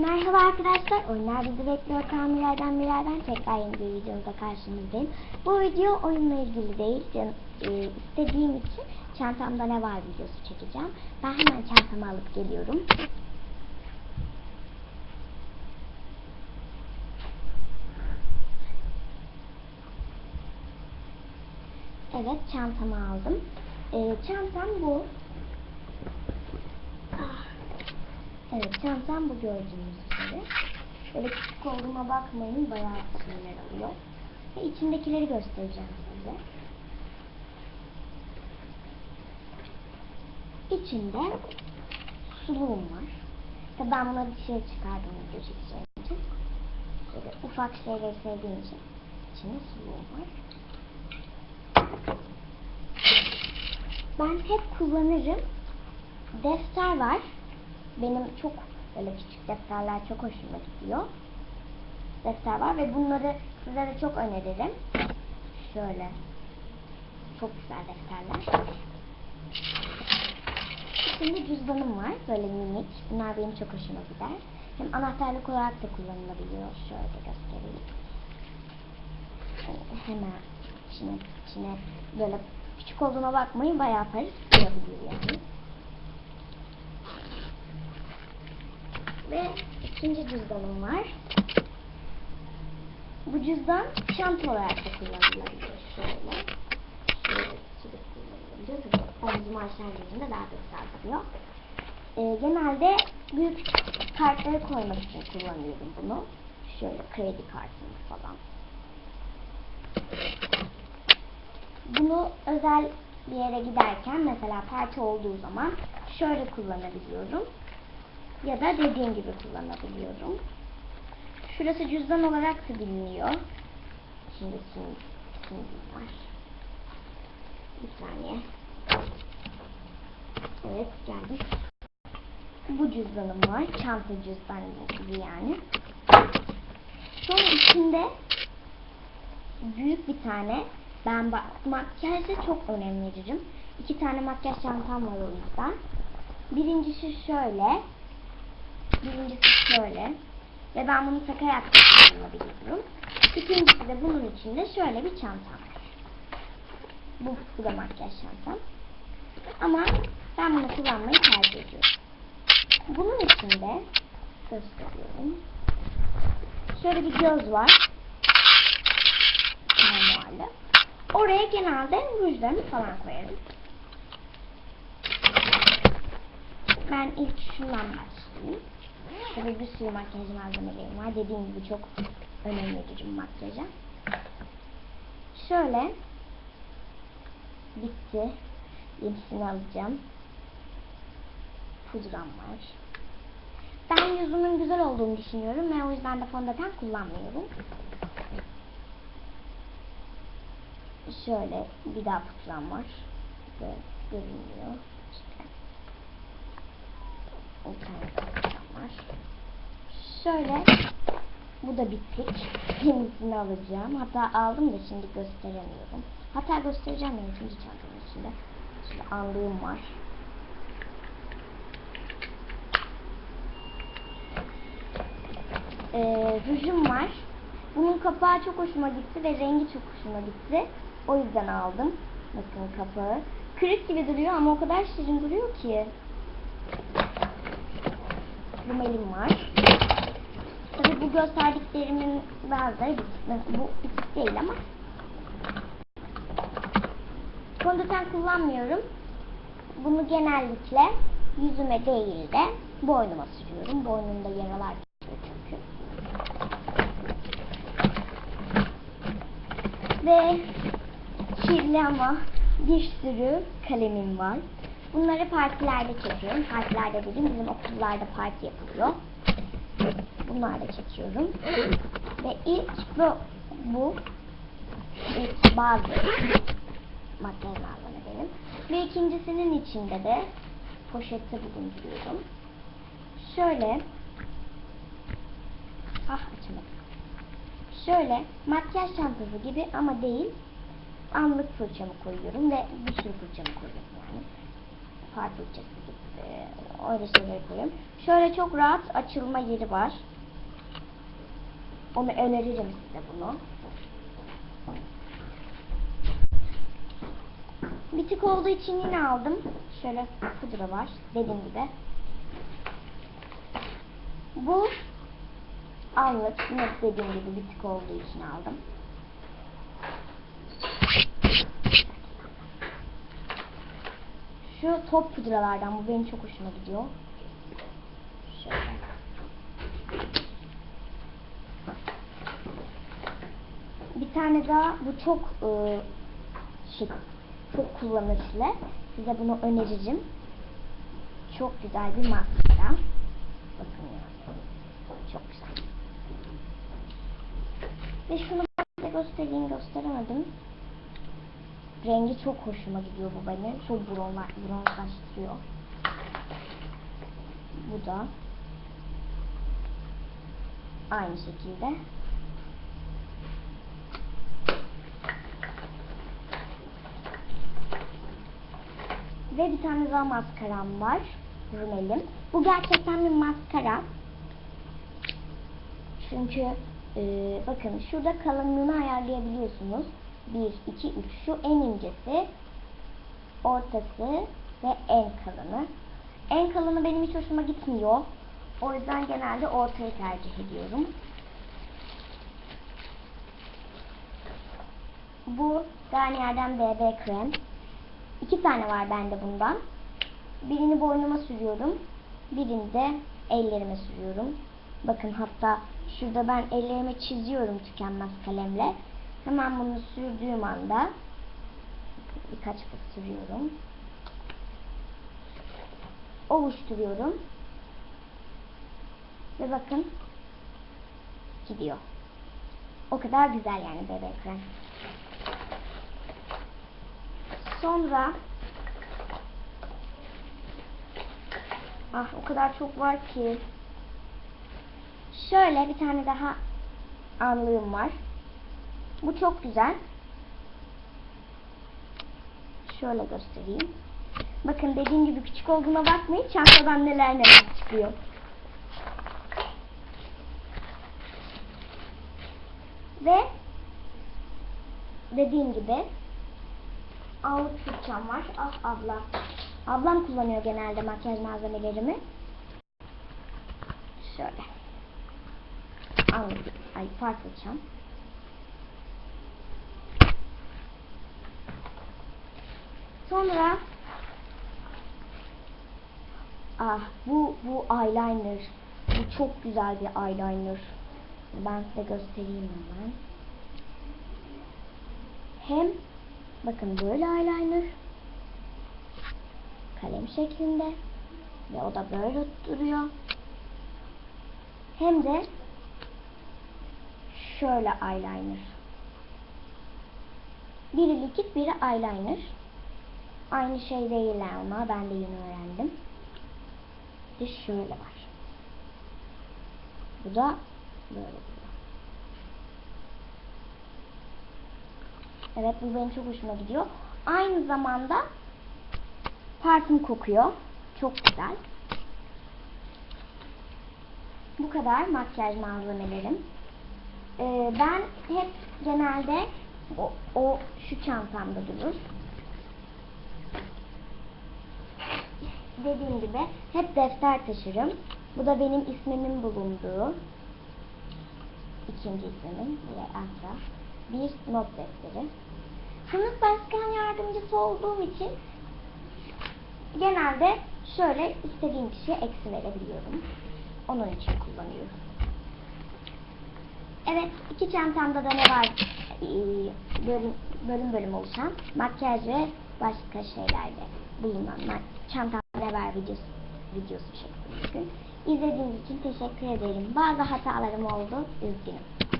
Merhaba arkadaşlar, Oyunlar Bizi Bekliyor kanallardan birilerden tekrar yeni bir videomda karşınızdayım. Bu video oyunla ilgili değil, can, e, istediğim için çantamda ne var videosu çekeceğim. Ben hemen çantamı alıp geliyorum. Evet, çantamı aldım. E, çantam bu. Ah. Evet, çantam bu gördüğünüz üzere. Böyle küçük olduğuma bakmayın, bayağı şeyler alıyor. Ve içindekileri göstereceğim size. İçinde suluğum var. İşte ben bunları dışarı çıkardım video çekeceğim için. Böyle ufak şeyleri sevdiğim için içinde suluğum var. Ben hep kullanırım. Defter var. Benim çok böyle küçük defterler çok hoşuma gidiyor. Defter var ve bunları size de çok öneririm. Şöyle. Çok güzel defterler. Şimdi cüzdanım var. Böyle minik. Bunlar benim çok hoşuma gider. Hem anahtarlık olarak da kullanılabiliyor. Şöyle göstereyim. Ee, Hemen içine, içine böyle küçük olduğuna bakmayın. Bayağı para sığabiliyor yani. Ve ikinci cüzdanım var. Bu cüzdan çanta olarak da kullanılabilir. Şöyle. Şöyle omzumu aşağı indiğimde daha da kısaltılıyor. Ee, genelde büyük kartları koymak için kullanıyorum bunu. Şöyle kredi kartını falan. Bunu özel bir yere giderken mesela parti olduğu zaman şöyle kullanabiliyorum. Ya da dediğim gibi kullanabiliyorum. Şurası cüzdan olarak da biliniyor. Şimdi sim, simim var. Bir saniye. Evet geldik. Bu cüzdanım var. Çanta cüzdan gibi yani. Sonra içinde büyük bir tane ben makyajda çok önem veririm. İki tane makyaj çantam var o yüzden. Birincisi şöyle. Birincisi şöyle. Ve ben bunu takarak kullanabiliyorum. İkincisi de bunun içinde şöyle bir çantam var. Bu, bu da makyaj çantam. Ama ben bunu kullanmayı tercih ediyorum. Bunun içinde gösteriyorum. Şöyle bir göz var. Fermuarlı. Oraya genelde rujlarımı falan koyarım. Ben ilk şundan başlayayım. Tabii bir sürü makyaj malzemelerim var. Dediğim gibi çok önem veririm makyaja. Şöyle bitti. Yenisini alacağım. Pudram var. Ben yüzümün güzel olduğunu düşünüyorum ve o yüzden de fondöten kullanmıyorum. Şöyle bir daha pudram var. Böyle görünüyor. İşte. Daha pudram var. Şöyle bu da bittik. Yenisini alacağım. Hatta aldım da şimdi gösteremiyorum. Hatta göstereceğim ya ikinci çantamın içinde. İşte anlığım var. Ee, rujum var. Bunun kapağı çok hoşuma gitti ve rengi çok hoşuma gitti. O yüzden aldım. Bakın kapağı. Kırık gibi duruyor ama o kadar şirin duruyor ki. Rumelim var. Tabii bu gösterdiklerimin bazıları. Bu bitik değil ama. Fondöten kullanmıyorum. Bunu genellikle yüzüme değil de boynuma sürüyorum. Boynumda yaralar çıkıyor çünkü. Ve kirli ama bir sürü kalemim var. Bunları partilerde çekiyorum. Partilerde dediğim bizim okullarda parti yapılıyor. Bunları da çekiyorum. Ve ilk bu, bu ilk bazı makyaj malzemelerim. Ve ikincisinin içinde de poşette bulunduruyorum. Şöyle ah açamadım. Şöyle makyaj çantası gibi ama değil anlık fırçamı koyuyorum ve bir sürü fırçamı koyuyorum yani. Farklı çizgi gibi öyle şeyler koyuyorum. Şöyle çok rahat açılma yeri var. Onu öneririm size bunu. Bitik olduğu için yine aldım. Şöyle pudra var. Dediğim gibi. Bu anlık yine dediğim gibi bitik olduğu için aldım. Şu top pudralardan bu benim çok hoşuma gidiyor. Şöyle. Bir tane daha bu çok e, şey, çok kullanışlı. Size bunu öneririm. Çok güzel bir maskara. Bakın ya. Çok güzel. Ve şunu size göstereyim gösteremedim. Rengi çok hoşuma gidiyor bu benim. Çok bronla, bronzlaştırıyor. Bu da aynı şekilde. Ve bir tane daha maskaram var. Rumelim. Bu gerçekten bir maskara. Çünkü e, bakın şurada kalınlığını ayarlayabiliyorsunuz. 1, 2, 3. Şu en incesi, ortası ve en kalını. En kalını benim hiç hoşuma gitmiyor. O yüzden genelde ortayı tercih ediyorum. Bu Garnier'den BB krem. İki tane var bende bundan. Birini boynuma sürüyorum. Birini de ellerime sürüyorum. Bakın hatta şurada ben ellerime çiziyorum tükenmez kalemle. Hemen bunu sürdüğüm anda birkaç fıs sürüyorum. Ovuşturuyorum. Ve bakın gidiyor. O kadar güzel yani bebek krem. Sonra ah o kadar çok var ki şöyle bir tane daha anlığım var. Bu çok güzel. Şöyle göstereyim. Bakın dediğim gibi küçük olduğuna bakmayın. Çantadan neler neler çıkıyor. Ve dediğim gibi ağlık fırçam var. Ah abla. Ablam kullanıyor genelde makyaj malzemelerimi. Şöyle. Ağlık. Ay far fırçam. Sonra ah bu bu eyeliner. Bu çok güzel bir eyeliner. Ben size göstereyim hemen. Hem bakın böyle eyeliner kalem şeklinde ve o da böyle duruyor. Hem de şöyle eyeliner. Biri likit, biri eyeliner. Aynı şey değiller ama ben de yeni öğrendim. Bir şöyle var. Bu da böyle. Evet bu benim çok hoşuma gidiyor. Aynı zamanda parfüm kokuyor. Çok güzel. Bu kadar makyaj malzemelerim. Ee, ben hep genelde o, o şu çantamda durur. Dediğim gibi hep defter taşırım. Bu da benim ismimin bulunduğu ikinci ismimin ve Asra bir not defteri. Sınıf başkan yardımcısı olduğum için genelde şöyle istediğim kişiye eksi verebiliyorum. Onun için kullanıyorum. Evet, iki çantamda da ne var? Ee, bölüm, bölüm bölüm oluşan makyaj ve başka şeylerde bulunan çantam var videosu, videosu bugün. İzlediğiniz için teşekkür ederim. Bazı hatalarım oldu. Üzgünüm.